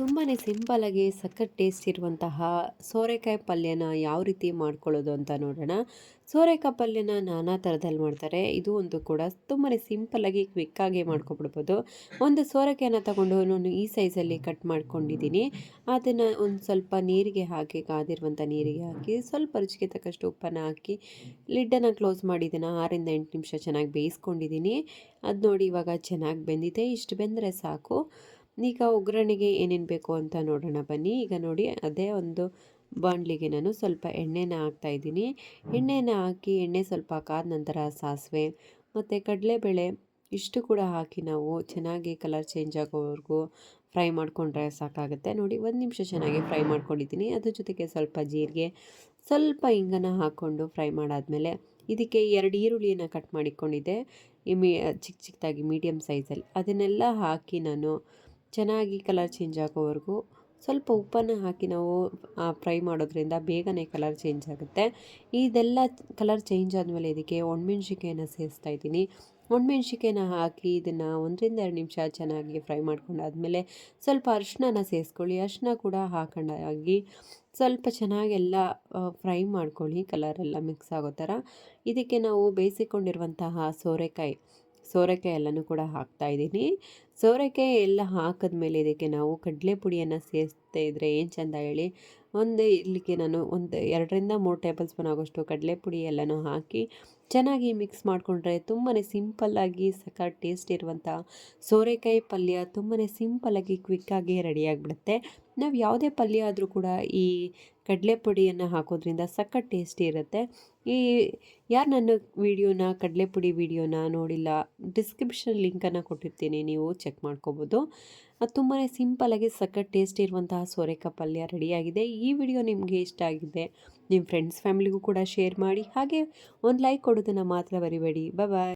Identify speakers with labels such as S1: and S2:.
S1: ತುಂಬಾ ಸಿಂಪಲ್ಲಾಗಿ ಸಖತ್ ಟೇಸ್ಟ್ ಇರುವಂತಹ ಸೋರೆಕಾಯಿ ಪಲ್ಯನ ಯಾವ ರೀತಿ ಮಾಡ್ಕೊಳ್ಳೋದು ಅಂತ ನೋಡೋಣ. ಸೋರೆಕಾಯಿ ಪಲ್ಯನ ನಾನಾ ಥರದಲ್ಲಿ ಮಾಡ್ತಾರೆ. ಇದು ಒಂದು ಕೂಡ ತುಂಬಾ ಸಿಂಪಲ್ಲಾಗಿ ಕ್ವಿಕ್ಕಾಗಿ ಮಾಡ್ಕೊಬಿಡ್ಬೋದು. ಒಂದು ಸೋರೆಕಾಯಿನ ತಗೊಂಡು ನಾನು ಈ ಸೈಜಲ್ಲಿ ಕಟ್ ಮಾಡ್ಕೊಂಡಿದ್ದೀನಿ. ಅದನ್ನು ಒಂದು ಸ್ವಲ್ಪ ನೀರಿಗೆ ಹಾಕಿ ಕಾದಿರುವಂಥ ನೀರಿಗೆ ಹಾಕಿ, ಸ್ವಲ್ಪ ರುಚಿಗೆ ತಕ್ಕಷ್ಟು ಉಪ್ಪನ್ನು ಹಾಕಿ, ಲಿಡ್ಡನ್ನು ಕ್ಲೋಸ್ ಮಾಡಿದ್ದೀನಿ ಆರಿಂದ ಎಂಟು ನಿಮಿಷ ಚೆನ್ನಾಗಿ ಬೇಯಿಸ್ಕೊಂಡಿದ್ದೀನಿ ಅದು ನೋಡಿ ಇವಾಗ ಚೆನ್ನಾಗಿ ಬೆಂದಿದೆ. ಇಷ್ಟು ಬೆಂದರೆ ಸಾಕು. ಈಗ ಒಗ್ಗರಣೆಗೆ ಏನೇನು ಬೇಕು ಅಂತ ನೋಡೋಣ ಬನ್ನಿ. ಈಗ ನೋಡಿ, ಅದೇ ಒಂದು ಬಾಣಲಿಗೆ ನಾನು ಸ್ವಲ್ಪ ಎಣ್ಣೆನ ಇದ್ದೀನಿ. ಎಣ್ಣೆನ ಹಾಕಿ, ಎಣ್ಣೆ ಸ್ವಲ್ಪ ಕಾದ ನಂತರ ಸಾಸಿವೆ ಮತ್ತು ಕಡಲೆಬೇಳೆ ಇಷ್ಟು ಕೂಡ ಹಾಕಿ ನಾವು ಚೆನ್ನಾಗಿ ಕಲರ್ ಚೇಂಜ್ ಆಗೋವರೆಗೂ ಫ್ರೈ ಮಾಡಿಕೊಂಡ್ರೆ ಸಾಕಾಗುತ್ತೆ. ನೋಡಿ, ಒಂದು ನಿಮಿಷ ಚೆನ್ನಾಗಿ ಫ್ರೈ ಮಾಡ್ಕೊಂಡಿದ್ದೀನಿ. ಅದ್ರ ಜೊತೆಗೆ ಸ್ವಲ್ಪ ಜೀರಿಗೆ, ಸ್ವಲ್ಪ ಹಿಂಗನ ಹಾಕ್ಕೊಂಡು ಫ್ರೈ ಮಾಡಾದಮೇಲೆ ಇದಕ್ಕೆ ಎರಡು ಈರುಳ್ಳಿಯನ್ನು ಕಟ್ ಮಾಡಿಕೊಂಡಿದ್ದೆ. ಮೀ ಚಿಕ್ಕ ಚಿಕ್ಕದಾಗಿ ಮೀಡಿಯಮ್ ಸೈಜಲ್ಲಿ ಅದನ್ನೆಲ್ಲ ಹಾಕಿ ನಾನು ಚೆನ್ನಾಗಿ ಕಲರ್ ಚೇಂಜ್ ಆಗೋವರೆಗೂ ಸ್ವಲ್ಪ ಉಪ್ಪನ್ನು ಹಾಕಿ ನಾವು ಫ್ರೈ ಮಾಡೋದ್ರಿಂದ ಬೇಗನೆ ಕಲರ್ ಚೇಂಜ್ ಆಗುತ್ತೆ. ಇದೆಲ್ಲ ಕಲರ್ ಚೇಂಜ್ ಆದಮೇಲೆ ಇದಕ್ಕೆ ಒಣಮೆಣ್ಸಿಕಾಯನ್ನು ಸೇರಿಸ್ತಾ ಇದ್ದೀನಿ. ಒಣಮೆಣ್ಸಿಕಾಯನ್ನ ಹಾಕಿ ಇದನ್ನು ಒಂದರಿಂದ ಎರಡು ನಿಮಿಷ ಚೆನ್ನಾಗಿ ಫ್ರೈ ಮಾಡ್ಕೊಂಡಾದ್ಮೇಲೆ ಸ್ವಲ್ಪ ಅರಿಶಿನ ಸೇರಿಸ್ಕೊಳ್ಳಿ. ಅರಿಶಿನ ಕೂಡ ಹಾಕೊಂಡಾಗಿ ಸ್ವಲ್ಪ ಚೆನ್ನಾಗೆಲ್ಲ ಫ್ರೈ ಮಾಡ್ಕೊಳ್ಳಿ. ಕಲರೆಲ್ಲ ಮಿಕ್ಸ್ ಆಗೋ ಥರ. ಇದಕ್ಕೆ ನಾವು ಬೇಯಿಸಿಕೊಂಡಿರುವಂತಹ ಸೋರೆಕಾಯಿ. ಸೋರೆಕಾಯಿ ಎಲ್ಲನೂ ಕೂಡ ಹಾಕ್ತಾ ಇದ್ದೀನಿ. ಸೋರೆಕಾಯಿ ಎಲ್ಲ ಹಾಕಿದ್ಮೇಲೆ ಇದಕ್ಕೆ ನಾವು ಕಡಲೆ ಪುಡಿಯನ್ನು ಸೇರಿಸ್ತಾ ಇದ್ದರೆ ಏನು ಚೆಂದ ಹೇಳಿ? ಒಂದು ಇಲ್ಲಿಗೆ ನಾನು ಒಂದು ಎರಡರಿಂದ ಮೂರು ಟೇಬಲ್ ಸ್ಪೂನ್ ಆಗೋಷ್ಟು ಕಡಲೆ ಪುಡಿ ಎಲ್ಲನೂ ಹಾಕಿ ಚೆನ್ನಾಗಿ ಮಿಕ್ಸ್ ಮಾಡಿಕೊಂಡ್ರೆ ತುಂಬಾ ಸಿಂಪಲ್ಲಾಗಿ ಸಕ ಟೇಸ್ಟ್ ಇರುವಂಥ ಸೋರೆಕಾಯಿ ಪಲ್ಯ ತುಂಬಾ ಸಿಂಪಲ್ಲಾಗಿ ಕ್ವಿಕ್ಕಾಗಿ ರೆಡಿಯಾಗಿಬಿಡುತ್ತೆ ನಾವು ಯಾವುದೇ ಪಲ್ಯ ಆದರೂ ಕೂಡ ಈ ಕಡಲೆ ಪುಡಿಯನ್ನು ಹಾಕೋದ್ರಿಂದ ಸಖತ್ ಟೇಸ್ಟಿ ಇರುತ್ತೆ. ಈ ಯಾರು ನನ್ನ ವೀಡಿಯೋನ ಕಡಲೆ ಪುಡಿ ವೀಡಿಯೋನ ನೋಡಿಲ್ಲ ಡಿಸ್ಕ್ರಿಪ್ಷನ್ ಲಿಂಕನ್ನು ಕೊಟ್ಟಿರ್ತೀನಿ, ನೀವು ಚೆಕ್ ಮಾಡ್ಕೋಬೋದು. ಅದು ತುಂಬಾ ಸಿಂಪಲಾಗಿ ಸಖತ್ ಟೇಸ್ಟಿ ಇರುವಂತಹ ಸೋರೆಕಾಯಿ ಪಲ್ಯ ರೆಡಿಯಾಗಿದೆ. ಈ ವಿಡಿಯೋ ನಿಮಗೆ ಇಷ್ಟ ಆಗಿದೆ ನಿಮ್ಮ ಫ್ರೆಂಡ್ಸ್ ಫ್ಯಾಮಿಲಿಗೂ ಕೂಡ ಶೇರ್ ಮಾಡಿ. ಹಾಗೆ ಒಂದು ಲೈಕ್ ಕೊಡೋದನ್ನು ಮಾತ್ರ ಬರಿಬೇಡಿ ಬಾಯ್